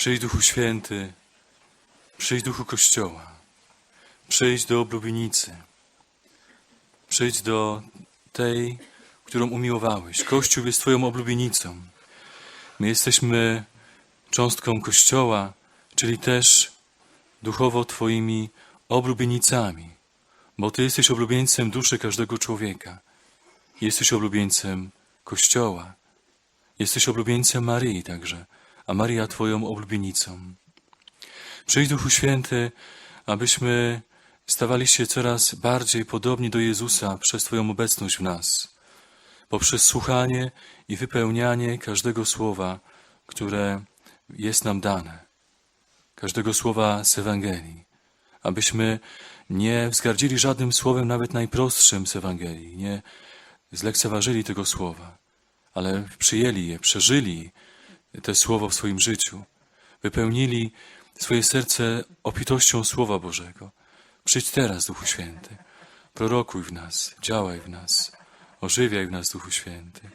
Przyjdź Duchu Święty, przyjdź Duchu Kościoła, przyjdź do oblubienicy, przyjdź do tej, którą umiłowałeś. Kościół jest Twoją oblubienicą. My jesteśmy cząstką Kościoła, czyli też duchowo Twoimi oblubienicami, bo Ty jesteś oblubieńcem duszy każdego człowieka. Jesteś oblubieńcem Kościoła. Jesteś oblubieńcem Maryi także, a Maria Twoją oblubienicą. Przyjdź Duchu Święty, abyśmy stawali się coraz bardziej podobni do Jezusa przez Twoją obecność w nas, poprzez słuchanie i wypełnianie każdego słowa, które jest nam dane, każdego słowa z Ewangelii, abyśmy nie wzgardzili żadnym słowem, nawet najprostszym z Ewangelii, nie zlekceważyli tego słowa, ale przyjęli je, przeżyli te słowo w swoim życiu, wypełnili swoje serce obfitością Słowa Bożego. Przyjdź teraz, Duchu Święty, prorokuj w nas, działaj w nas, ożywiaj w nas, Duchu Święty.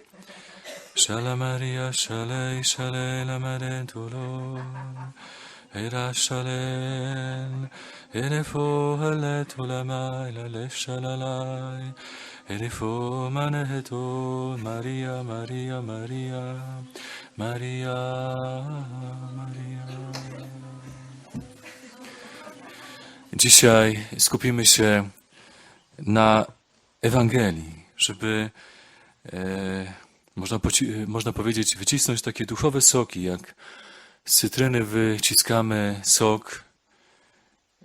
Shala Maria, shalei, shalei, la marentulo, era shalen, ere fo haletu la mai, la le shalalai, ere fo maneheto, Maria, Maria, Maria, Maria, Maria. Dzisiaj skupimy się na Ewangelii, żeby, e, można, można powiedzieć, wycisnąć takie duchowe soki, jak z cytryny wyciskamy sok.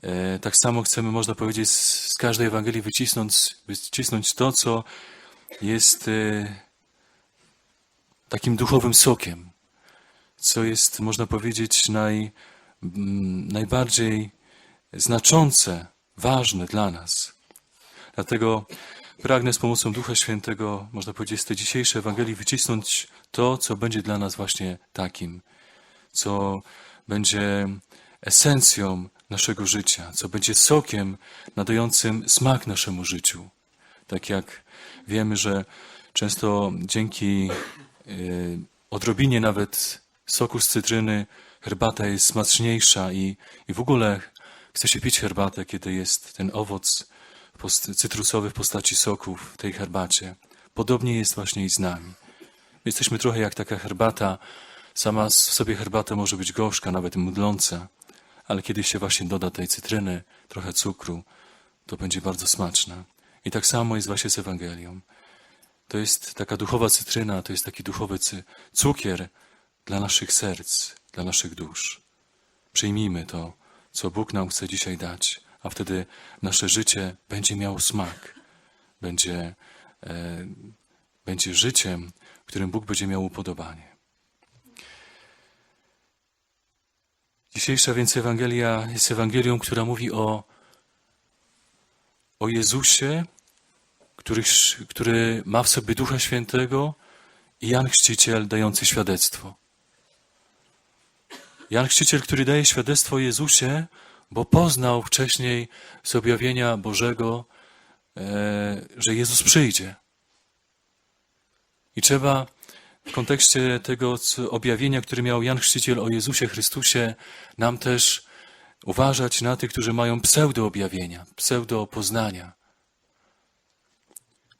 E, tak samo chcemy, można powiedzieć, z każdej Ewangelii wycisnąć, wycisnąć to, co jest e, takim duchowym sokiem, co jest, można powiedzieć, naj, m, najbardziej znaczące, ważne dla nas. Dlatego pragnę z pomocą Ducha Świętego, można powiedzieć, z tej dzisiejszej Ewangelii wycisnąć to, co będzie dla nas właśnie takim, co będzie esencją naszego życia, co będzie sokiem nadającym smak naszemu życiu. Tak jak wiemy, że często dzięki odrobinie nawet soku z cytryny herbata jest smaczniejsza i, i w ogóle chce się pić herbatę, kiedy jest ten owoc cytrusowy w postaci soku w tej herbacie. Podobnie jest właśnie i z nami. Jesteśmy trochę jak taka herbata. Sama w sobie herbata może być gorzka, nawet mdląca, ale kiedy się właśnie doda tej cytryny, trochę cukru, to będzie bardzo smaczna. I tak samo jest właśnie z Ewangelią. To jest taka duchowa cytryna, to jest taki duchowy cukier dla naszych serc, dla naszych dusz. Przyjmijmy to, co Bóg nam chce dzisiaj dać, a wtedy nasze życie będzie miało smak, będzie, e, będzie życiem, którym Bóg będzie miał upodobanie. Dzisiejsza więc Ewangelia jest Ewangelią, która mówi o, o Jezusie, który, który ma w sobie Ducha Świętego i Jan Chrzciciel dający świadectwo. Jan Chrzciciel, który daje świadectwo Jezusie, bo poznał wcześniej z objawienia Bożego, e, że Jezus przyjdzie. I trzeba w kontekście tego objawienia, które miał Jan Chrzciciel o Jezusie Chrystusie, nam też uważać na tych, którzy mają pseudo-objawienia, pseudo-poznania.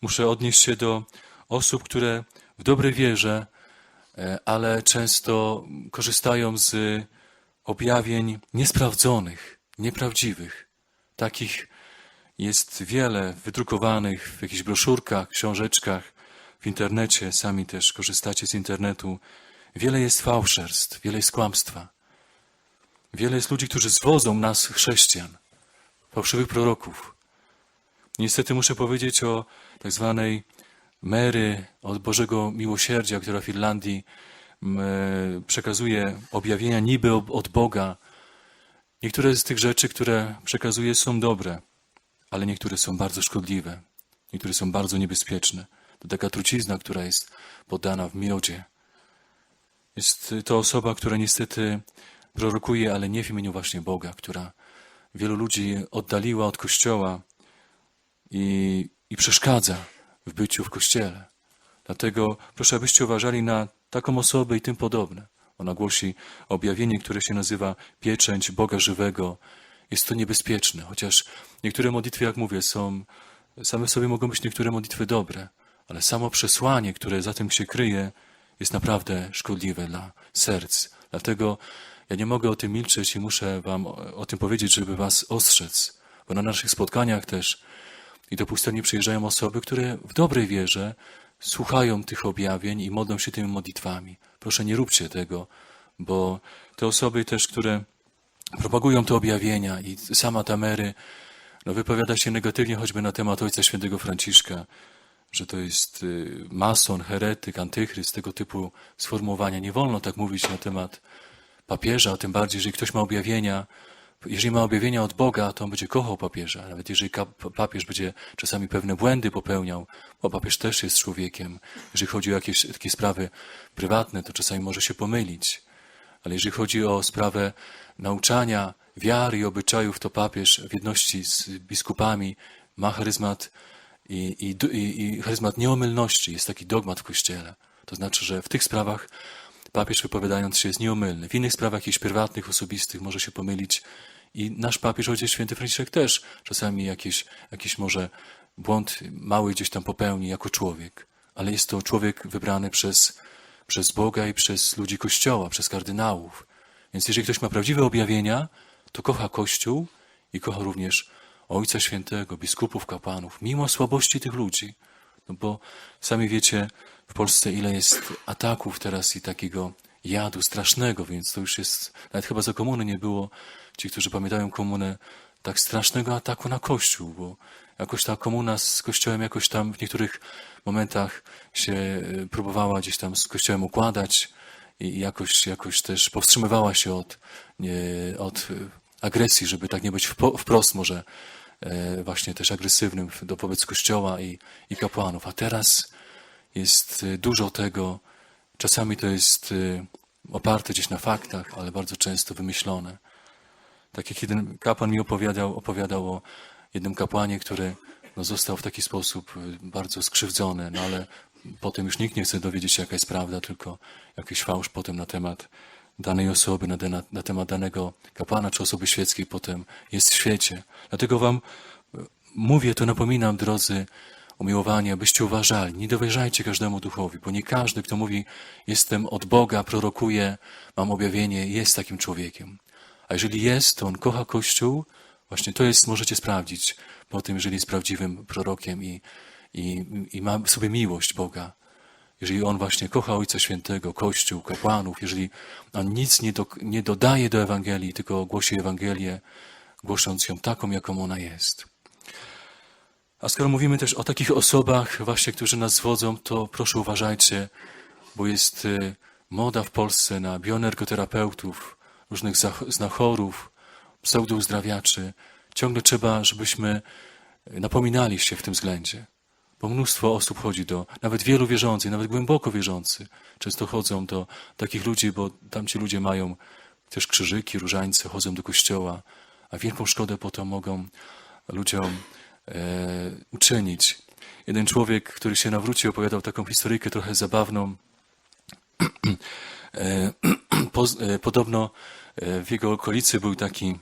Muszę odnieść się do osób, które w dobrej wierze E, ale często korzystają z objawień niesprawdzonych, nieprawdziwych. Takich jest wiele wydrukowanych w jakichś broszurkach, książeczkach, w internecie, sami też korzystacie z internetu. Wiele jest fałszerstw, wiele jest kłamstwa. Wiele jest ludzi, którzy zwodzą nas, chrześcijan, fałszywych proroków. Niestety muszę powiedzieć o tak zwanej Mary od Bożego Miłosierdzia, która w Irlandii e, przekazuje objawienia niby od Boga. Niektóre z tych rzeczy, które przekazuje, są dobre, ale niektóre są bardzo szkodliwe. Niektóre są bardzo niebezpieczne. To taka trucizna, która jest podana w miodzie. Jest to osoba, która niestety prorokuje, ale nie w imieniu właśnie Boga, która wielu ludzi oddaliła od Kościoła i, i przeszkadza w byciu w Kościele. Dlatego proszę, abyście uważali na taką osobę i tym podobne. Ona głosi objawienie, które się nazywa pieczęć Boga żywego. Jest to niebezpieczne, chociaż niektóre modlitwy, jak mówię, są, same sobie mogą być niektóre modlitwy dobre, ale samo przesłanie, które za tym się kryje, jest naprawdę szkodliwe dla serc. Dlatego ja nie mogę o tym milczeć i muszę wam o tym powiedzieć, żeby was ostrzec, bo na naszych spotkaniach też i do pustelni przyjeżdżają osoby, które w dobrej wierze słuchają tych objawień i modlą się tymi modlitwami. Proszę, nie róbcie tego, bo te osoby też, które propagują te objawienia i sama ta Mary no, wypowiada się negatywnie choćby na temat Ojca Świętego Franciszka, że to jest y, mason, heretyk, antychryst, tego typu sformułowania. Nie wolno tak mówić na temat papieża, tym bardziej, jeżeli ktoś ma objawienia, jeżeli ma objawienia od Boga, to on będzie kochał papieża. Nawet jeżeli papież będzie czasami pewne błędy popełniał, bo papież też jest człowiekiem. Jeżeli chodzi o jakieś takie sprawy prywatne, to czasami może się pomylić. Ale jeżeli chodzi o sprawę nauczania wiary i obyczajów, to papież w jedności z biskupami ma charyzmat i, i, i charyzmat nieomylności. Jest taki dogmat w Kościele. To znaczy, że w tych sprawach papież wypowiadając się jest nieomylny. W innych sprawach jakichś prywatnych, osobistych może się pomylić i nasz papież, ojciec święty Franciszek też czasami jakiś, jakiś może błąd mały gdzieś tam popełni jako człowiek, ale jest to człowiek wybrany przez, przez Boga i przez ludzi Kościoła, przez kardynałów. Więc jeżeli ktoś ma prawdziwe objawienia, to kocha Kościół i kocha również Ojca Świętego, biskupów, kapłanów, mimo słabości tych ludzi. No bo sami wiecie w Polsce ile jest ataków teraz i takiego jadu strasznego, więc to już jest, nawet chyba za komuny nie było, ci, którzy pamiętają komunę, tak strasznego ataku na Kościół, bo jakoś ta komuna z Kościołem jakoś tam w niektórych momentach się e, próbowała gdzieś tam z Kościołem układać i jakoś, jakoś też powstrzymywała się od, nie, od e, agresji, żeby tak nie być wprost może właśnie też agresywnym do wobec Kościoła i, i kapłanów. A teraz jest e, dużo tego, czasami to jest e, oparte gdzieś na faktach, ale bardzo często wymyślone. Tak jak jeden kapłan mi opowiadał, opowiadał o jednym kapłanie, który no, został w taki sposób bardzo skrzywdzony, no ale potem już nikt nie chce dowiedzieć się, jaka jest prawda, tylko jakiś fałsz potem na temat danej osoby, na, na, na temat danego kapłana czy osoby świeckiej potem jest w świecie. Dlatego wam y, mówię, to napominam, drodzy umiłowani, abyście uważali, nie dowierzajcie każdemu duchowi, bo nie każdy, kto mówi, jestem od Boga, prorokuję, mam objawienie, jest takim człowiekiem. A jeżeli jest, to on kocha Kościół, właśnie to jest, możecie sprawdzić po tym, jeżeli jest prawdziwym prorokiem i, i, i ma w sobie miłość Boga. Jeżeli on właśnie kocha Ojca Świętego, Kościół, kapłanów, jeżeli on nic nie, do, nie dodaje do Ewangelii, tylko głosi Ewangelię, głosząc ją taką, jaką ona jest. A skoro mówimy też o takich osobach, właśnie, którzy nas zwodzą, to proszę uważajcie, bo jest y, moda w Polsce na bioenergoterapeutów, różnych znachorów, pseudouzdrawiaczy. Ciągle trzeba, żebyśmy napominali się w tym względzie. Bo mnóstwo osób chodzi do, nawet wielu wierzących, nawet głęboko wierzący, często chodzą do takich ludzi, bo tamci ludzie mają też krzyżyki, różańce, chodzą do kościoła, a wielką szkodę potem mogą ludziom e, uczynić. Jeden człowiek, który się nawrócił, opowiadał taką historyjkę trochę zabawną. E, e, Podobno e, w jego okolicy był taki,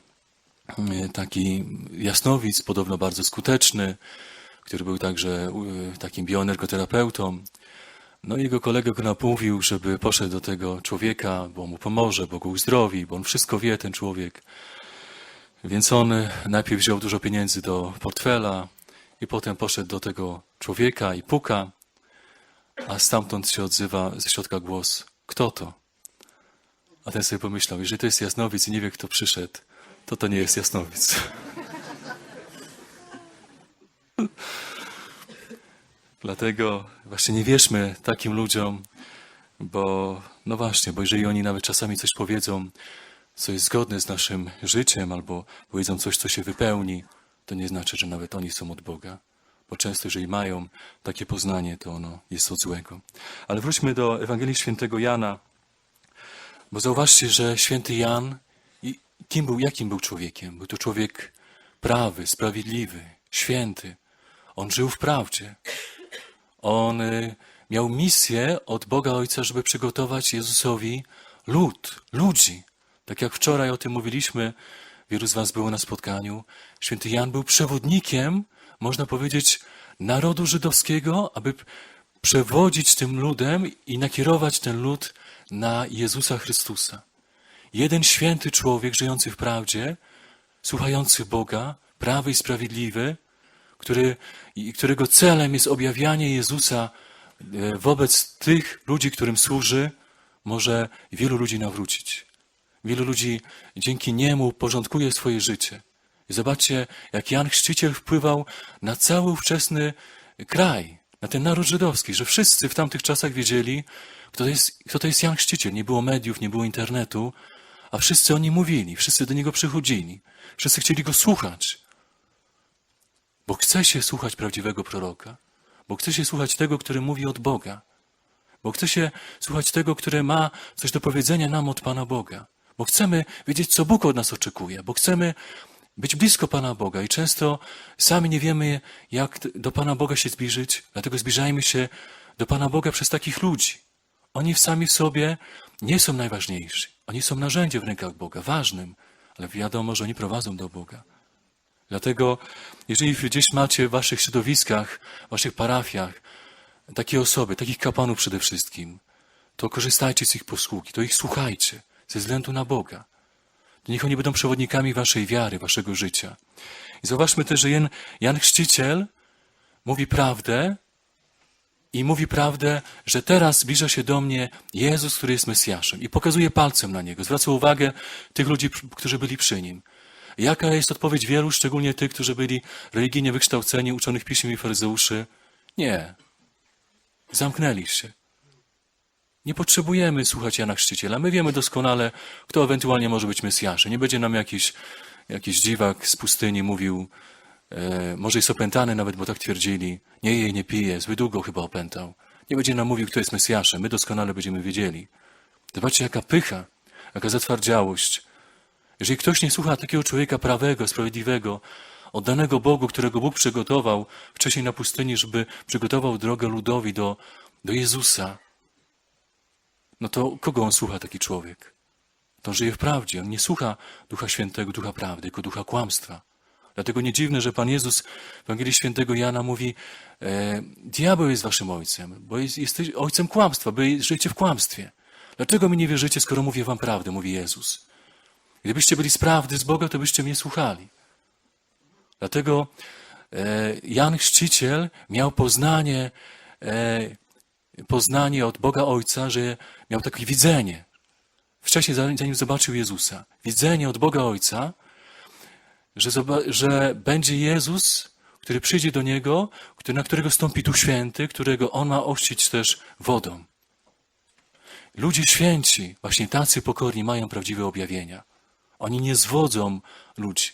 taki jasnowic, podobno bardzo skuteczny, który był także e, takim bioenergoterapeutą. No i jego kolega go namówił, żeby poszedł do tego człowieka, bo mu pomoże, bo go uzdrowi, bo on wszystko wie, ten człowiek. Więc on najpierw wziął dużo pieniędzy do portfela i potem poszedł do tego człowieka i puka, a stamtąd się odzywa ze środka głos, kto to? A ten sobie pomyślał, jeżeli to jest jasnowic i nie wie, kto przyszedł, to to nie jest jasnowic. Dlatego właśnie nie wierzmy takim ludziom, bo no właśnie, bo jeżeli oni nawet czasami coś powiedzą, co jest zgodne z naszym życiem, albo powiedzą coś, co się wypełni, to nie znaczy, że nawet oni są od Boga. Bo często, jeżeli mają takie poznanie, to ono jest od złego. Ale wróćmy do Ewangelii Świętego Jana, bo zauważcie, że święty Jan, kim był, jakim był człowiekiem? Był to człowiek prawy, sprawiedliwy, święty. On żył w prawdzie. On y, miał misję od Boga Ojca, żeby przygotować Jezusowi lud, ludzi. Tak jak wczoraj o tym mówiliśmy, wielu z Was było na spotkaniu. Święty Jan był przewodnikiem, można powiedzieć, narodu żydowskiego, aby przewodzić tym ludem i nakierować ten lud na Jezusa Chrystusa. Jeden święty człowiek żyjący w prawdzie, słuchający Boga, prawy i sprawiedliwy, który, którego celem jest objawianie Jezusa e, wobec tych ludzi, którym służy, może wielu ludzi nawrócić. Wielu ludzi dzięki niemu porządkuje swoje życie. I zobaczcie, jak Jan Chrzciciel wpływał na cały ówczesny kraj, na ten naród żydowski, że wszyscy w tamtych czasach wiedzieli, kto to jest, kto to jest Jan Chrzciciel. Nie było mediów, nie było internetu, a wszyscy o nim mówili, wszyscy do niego przychodzili, wszyscy chcieli go słuchać. Bo chce się słuchać prawdziwego proroka, bo chce się słuchać tego, który mówi od Boga, bo chce się słuchać tego, który ma coś do powiedzenia nam od Pana Boga, bo chcemy wiedzieć, co Bóg od nas oczekuje, bo chcemy być blisko Pana Boga i często sami nie wiemy, jak do Pana Boga się zbliżyć, dlatego zbliżajmy się do Pana Boga przez takich ludzi. Oni sami w sobie nie są najważniejsi. Oni są narzędziem w rękach Boga, ważnym, ale wiadomo, że oni prowadzą do Boga. Dlatego, jeżeli gdzieś macie w waszych środowiskach, w waszych parafiach takie osoby, takich kapłanów przede wszystkim, to korzystajcie z ich posługi, to ich słuchajcie, ze względu na Boga. Niech oni będą przewodnikami waszej wiary, waszego życia. I zauważmy też, że Jan, Jan Chrzciciel mówi prawdę i mówi prawdę, że teraz zbliża się do mnie Jezus, który jest Mesjaszem i pokazuje palcem na Niego. Zwraca uwagę tych ludzi, którzy byli przy Nim. Jaka jest odpowiedź wielu, szczególnie tych, którzy byli religijnie wykształceni, uczonych piśmie i faryzeuszy? Nie. Zamknęli się. Nie potrzebujemy słuchać Jana Chrzciciela. My wiemy doskonale, kto ewentualnie może być Mesjaszem. Nie będzie nam jakiś, jakiś dziwak z pustyni mówił, e, może jest opętany nawet, bo tak twierdzili. Nie je, nie pije, zbyt długo chyba opętał. Nie będzie nam mówił, kto jest Mesjaszem. My doskonale będziemy wiedzieli. Zobaczcie, jaka pycha, jaka zatwardziałość. Jeżeli ktoś nie słucha takiego człowieka prawego, sprawiedliwego, oddanego Bogu, którego Bóg przygotował wcześniej na pustyni, żeby przygotował drogę ludowi do, do Jezusa, no to kogo on słucha taki człowiek? To żyje w prawdzie. On nie słucha Ducha Świętego, Ducha Prawdy, tylko Ducha Kłamstwa. Dlatego nie dziwne, że Pan Jezus w Ewangelii Świętego Jana mówi e, diabeł jest waszym ojcem, bo jest, jesteś ojcem kłamstwa, bo żyjecie w kłamstwie. Dlaczego mi nie wierzycie, skoro mówię wam prawdę, mówi Jezus. Gdybyście byli z prawdy z Boga, to byście mnie słuchali. Dlatego e, Jan Chrzciciel miał poznanie, e, poznanie od Boga Ojca, że miał takie widzenie. Wcześniej, zanim zobaczył Jezusa. Widzenie od Boga Ojca, że, że będzie Jezus, który przyjdzie do Niego, na którego stąpi Duch Święty, którego On ma ościć też wodą. Ludzie święci, właśnie tacy pokorni, mają prawdziwe objawienia. Oni nie zwodzą ludzi.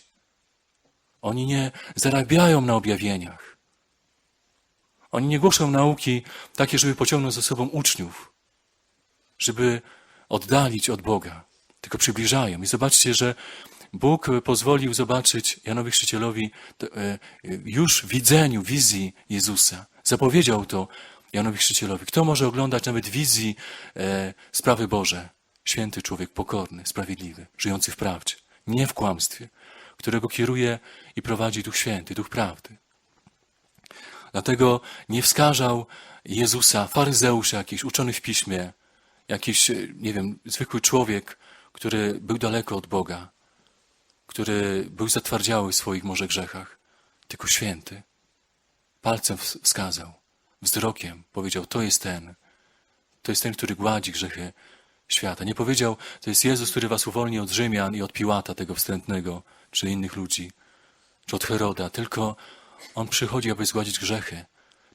Oni nie zarabiają na objawieniach. Oni nie głoszą nauki takie, żeby pociągnąć za sobą uczniów, żeby oddalić od Boga, tylko przybliżają. I zobaczcie, że Bóg pozwolił zobaczyć Janowi Chrzcicielowi e, już w widzeniu, wizji Jezusa. Zapowiedział to Janowi Chrzcicielowi. Kto może oglądać nawet wizji e, sprawy Boże? Święty człowiek, pokorny, sprawiedliwy, żyjący w prawdzie, nie w kłamstwie, którego kieruje i prowadzi Duch Święty, Duch Prawdy. Dlatego nie wskażał Jezusa faryzeusz jakiś, uczony w piśmie, jakiś, nie wiem, zwykły człowiek, który był daleko od Boga, który był zatwardziały w swoich może grzechach, tylko święty. Palcem wskazał, wzrokiem powiedział, to jest ten, to jest ten, który gładzi grzechy świata. Nie powiedział, to jest Jezus, który was uwolni od Rzymian i od Piłata tego wstrętnego, czy innych ludzi, czy od Heroda, tylko On przychodzi, aby zgładzić grzechy.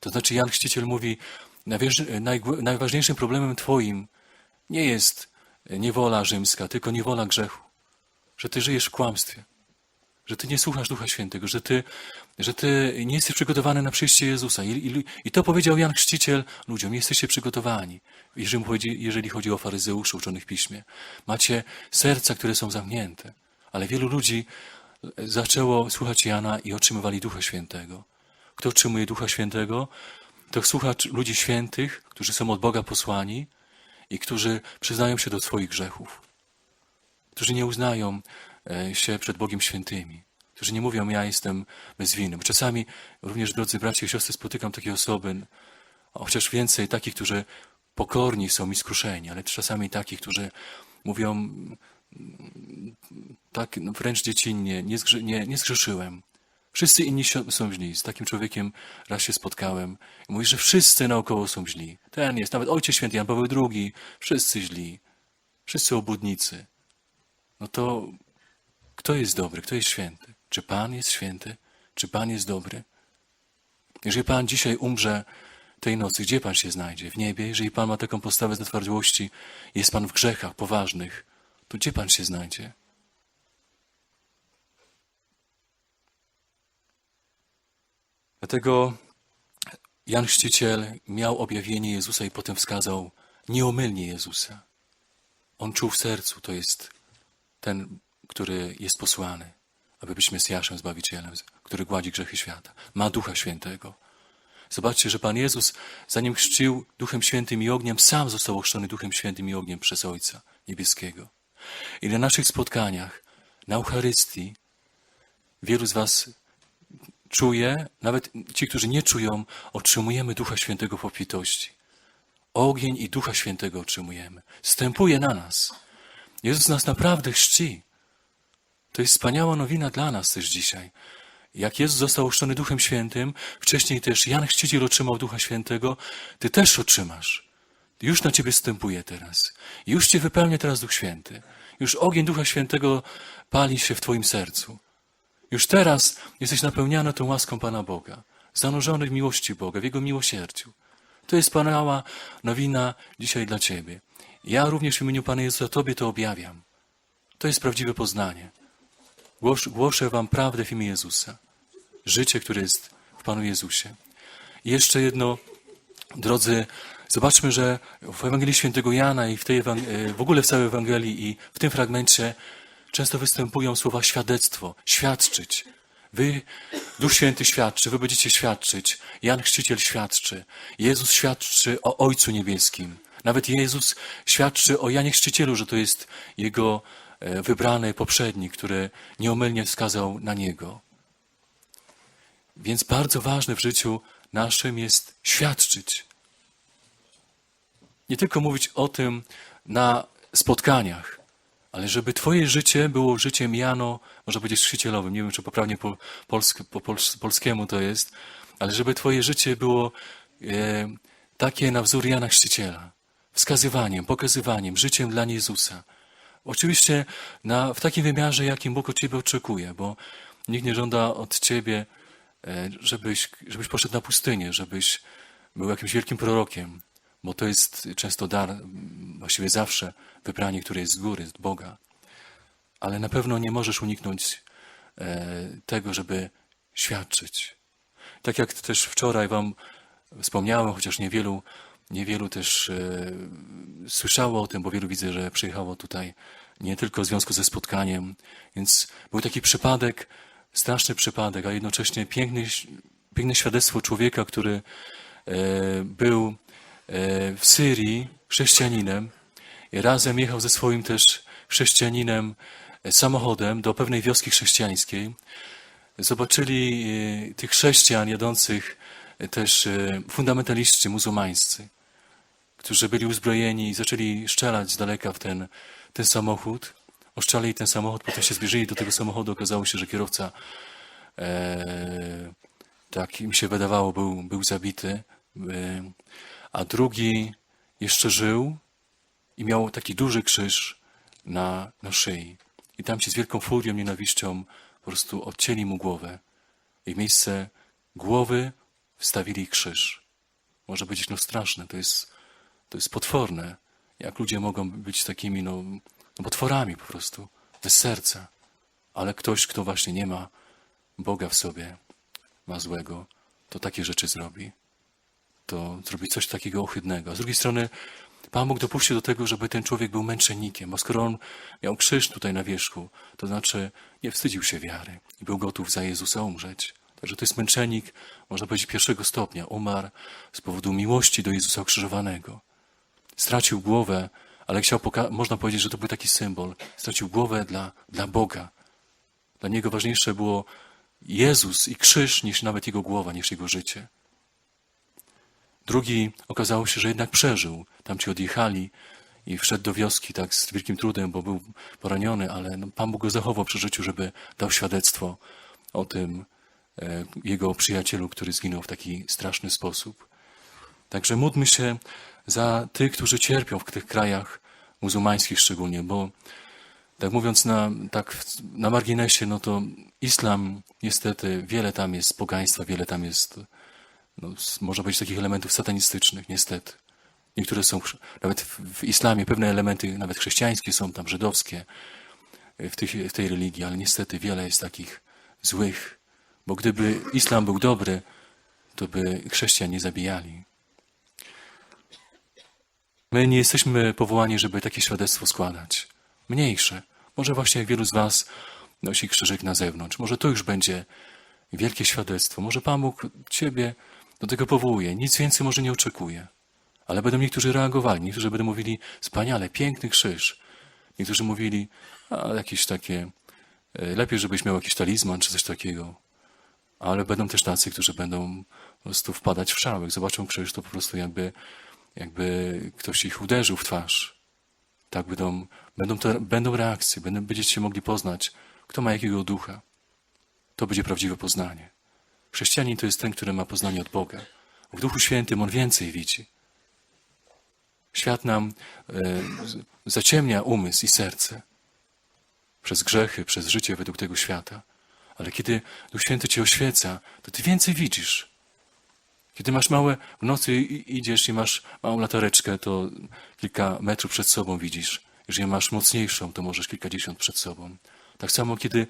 To znaczy Jan Chrzciciel mówi, najważniejszym problemem twoim nie jest niewola rzymska, tylko niewola grzechu. Że ty żyjesz w kłamstwie, że ty nie słuchasz Ducha Świętego, że ty, że ty nie jesteś przygotowany na przyjście Jezusa. I, i, I, to powiedział Jan Chrzciciel ludziom, jesteście przygotowani, jeżeli chodzi, jeżeli chodzi o faryzeuszy uczonych w piśmie. Macie serca, które są zamknięte. Ale wielu ludzi zaczęło słuchać Jana i otrzymywali Ducha Świętego. Kto otrzymuje Ducha Świętego? To słucha ludzi świętych, którzy są od Boga posłani i którzy przyznają się do swoich grzechów, którzy nie uznają się przed Bogiem świętymi, którzy nie mówią, ja jestem bez winy. Bo czasami również, drodzy bracia i siostry, spotykam takie osoby, chociaż więcej takich, którzy pokorni są i skruszeni, ale czasami takich, którzy mówią tak no, wręcz dziecinnie, nie, zgrzy, nie, nie zgrzeszyłem. Wszyscy inni są źli. Z takim człowiekiem raz się spotkałem. I mówi, że wszyscy naokoło są źli. Ten jest, nawet Ojciec Święty Jan Paweł II, wszyscy źli. Wszyscy obłudnicy. No to kto jest dobry, kto jest święty? Czy Pan jest święty? Czy Pan jest dobry? Jeżeli Pan dzisiaj umrze tej nocy, gdzie Pan się znajdzie? W niebie? Jeżeli Pan ma taką postawę zatwardziłości, jest Pan w grzechach poważnych, to gdzie Pan się znajdzie? Dlatego Jan Chrzciciel miał objawienie Jezusa i potem wskazał nieomylnie Jezusa. On czuł w sercu, to jest ten, który jest posłany, aby być Mesjaszem, Zbawicielem, który gładzi grzechy świata. Ma Ducha Świętego. Zobaczcie, że Pan Jezus, zanim chrzcił Duchem Świętym i ogniem, sam został ochrzczony Duchem Świętym i ogniem przez Ojca Niebieskiego. I na naszych spotkaniach, na Eucharystii, wielu z Was czuje, nawet ci, którzy nie czują, otrzymujemy Ducha Świętego w obfitości. Ogień i Ducha Świętego otrzymujemy. Stępuje na nas. Jezus nas naprawdę chrzci. To jest wspaniała nowina dla nas też dzisiaj. Jak Jezus został ochrzczony Duchem Świętym, wcześniej też Jan Chrzciciel otrzymał Ducha Świętego, Ty też otrzymasz. Już na Ciebie stępuje teraz. Już Cię wypełnia teraz Duch Święty. Już ogień Ducha Świętego pali się w Twoim sercu. Już teraz jesteś napełniany tą łaską Pana Boga, zanurzony w miłości Boga, w Jego miłosierdziu. To jest wspaniała nowina dzisiaj dla Ciebie. Ja również w imieniu Pana Jezusa Tobie to objawiam. To jest prawdziwe poznanie. Głos, głoszę Wam prawdę w imię Jezusa. Życie, które jest w Panu Jezusie. I jeszcze jedno, drodzy, zobaczmy, że w Ewangelii Świętego Jana i w, tej, e, w ogóle w całej Ewangelii i w tym fragmencie często występują słowa świadectwo, świadczyć. Wy, Duch Święty świadczy, wy będziecie świadczyć. Jan Chrzciciel świadczy. Jezus świadczy o Ojcu Niebieskim. Nawet Jezus świadczy o Janie Chrzcicielu, że to jest Jego wybrany poprzednik, który nieomylnie wskazał na Niego. Więc bardzo ważne w życiu naszym jest świadczyć. Nie tylko mówić o tym na spotkaniach, ale żeby Twoje życie było życiem Jano, można powiedzieć chrzcicielowym, nie wiem czy poprawnie po, polsk, po pols, polskiemu to jest, ale żeby Twoje życie było e, takie na wzór Jana Chrzciciela, wskazywaniem, pokazywaniem, życiem dla Jezusa. Oczywiście na, w takim wymiarze, jakim Bóg od Ciebie oczekuje, bo nikt nie żąda od Ciebie, e, żebyś, żebyś poszedł na pustynię, żebyś był jakimś wielkim prorokiem, bo to jest często dar, właściwie zawsze wybranie, które jest z góry, z Boga. Ale na pewno nie możesz uniknąć e, tego, żeby świadczyć. Tak jak też wczoraj Wam wspomniałem, chociaż niewielu, niewielu też e, słyszało o tym, bo wielu widzę, że przyjechało tutaj nie tylko w związku ze spotkaniem. Więc był taki przypadek, straszny przypadek, a jednocześnie piękny, piękne świadectwo człowieka, który e, był e, w Syrii chrześcijaninem i razem jechał ze swoim też chrześcijaninem samochodem do pewnej wioski chrześcijańskiej. Zobaczyli tych chrześcijan jadących też fundamentaliści muzułmańscy, którzy byli uzbrojeni i zaczęli strzelać z daleka w ten, ten samochód. Oszczalili ten samochód, potem się zbliżyli do tego samochodu. Okazało się, że kierowca, e, tak im się wydawało, był, był zabity, e, a drugi jeszcze żył i miał taki duży krzyż na, na szyi. I tam ci z wielką furią, nienawiścią po prostu odcięli mu głowę. I w miejsce głowy wstawili krzyż. Może być no straszne, to jest, to jest potworne. Jak ludzie mogą być takimi no, no potworami po prostu, bez serca. Ale ktoś, kto właśnie nie ma Boga w sobie, ma złego, to takie rzeczy zrobi. To zrobi coś takiego ohydnego. A z drugiej strony Pan Bóg dopuścił do tego, żeby ten człowiek był męczennikiem, bo skoro on miał krzyż tutaj na wierzchu, to znaczy nie wstydził się wiary i był gotów za Jezusa umrzeć. Także to jest męczennik, można powiedzieć, pierwszego stopnia. Umarł z powodu miłości do Jezusa ukrzyżowanego. Stracił głowę, ale chciał można powiedzieć, że to był taki symbol. Stracił głowę dla, dla Boga. Dla niego ważniejsze było Jezus i krzyż niż nawet jego głowa, niż jego życie. Drugi okazało się, że jednak przeżył. Tamci odjechali i wszedł do wioski tak z wielkim trudem, bo był poraniony, ale no, Pan Bóg go zachował przy życiu, żeby dał świadectwo o tym e, jego przyjacielu, który zginął w taki straszny sposób. Także módlmy się za tych, którzy cierpią w tych krajach muzułmańskich szczególnie, bo tak mówiąc na, tak na marginesie, no to islam niestety wiele tam jest pogaństwa, wiele tam jest, no, można powiedzieć, takich elementów satanistycznych, niestety. Niektóre są, nawet w, islamie, pewne elementy, nawet chrześcijańskie są tam, żydowskie w, tych, w tej religii, ale niestety wiele jest takich złych, bo gdyby islam był dobry, to by chrześcijan nie zabijali. My nie jesteśmy powołani, żeby takie świadectwo składać. Mniejsze. Może właśnie jak wielu z Was nosi krzyżyk na zewnątrz. Może to już będzie wielkie świadectwo. Może Pan Bóg Ciebie do tego powołuje. Nic więcej może nie oczekuje. Ale będą niektórzy reagowali. Niektórzy będą mówili, wspaniale, piękny krzyż. Niektórzy mówili, a jakieś takie, e, lepiej żebyś miał jakiś talizman czy coś takiego. Ale będą też tacy, którzy będą po prostu wpadać w szał. Jak zobaczą krzyż, to po prostu jakby, jakby ktoś ich uderzył w twarz. Tak będą, będą, te, będą reakcje, będą, będziecie mogli poznać, kto ma jakiego ducha. To będzie prawdziwe poznanie. Chrześcijanin to jest ten, który ma poznanie od Boga. W Duchu Świętym on więcej widzi. Świat nam e, zaciemnia umysł i serce przez grzechy, przez życie według tego świata. Ale kiedy Duch Święty cię oświeca, to ty więcej widzisz. Kiedy masz małe, w nocy idziesz i masz małą latareczkę, to kilka metrów przed sobą widzisz. Jeżeli masz mocniejszą, to możesz kilkadziesiąt przed sobą. Tak samo, kiedy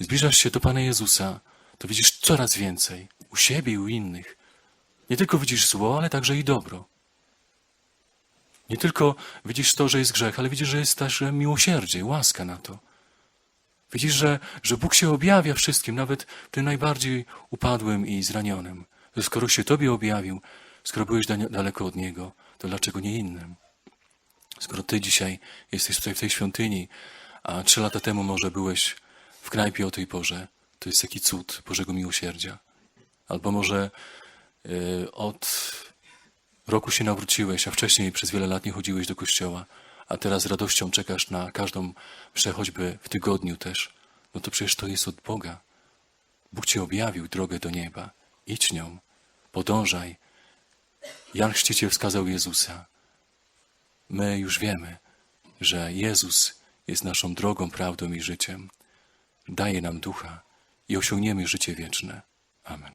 zbliżasz się do Pana Jezusa, to widzisz coraz więcej u siebie i u innych. Nie tylko widzisz zło, ale także i dobro. Nie tylko widzisz to, że jest grzech, ale widzisz, że jest też miłosierdzie, łaska na to. Widzisz, że, że Bóg się objawia wszystkim, nawet tym najbardziej upadłym i zranionym. Że skoro się Tobie objawił, skoro byłeś da- daleko od Niego, to dlaczego nie innym? Skoro Ty dzisiaj jesteś tutaj w tej świątyni, a trzy lata temu może byłeś w knajpie o tej porze, to jest taki cud Bożego miłosierdzia. Albo może y, od roku się nawróciłeś, a wcześniej przez wiele lat nie chodziłeś do kościoła, a teraz z radością czekasz na każdą mszę, w tygodniu też, no to przecież to jest od Boga. Bóg ci objawił drogę do nieba. Idź nią, podążaj. Jan Chrzciciel wskazał Jezusa. My już wiemy, że Jezus jest naszą drogą, prawdą i życiem. Daje nam ducha i osiągniemy życie wieczne. Amen.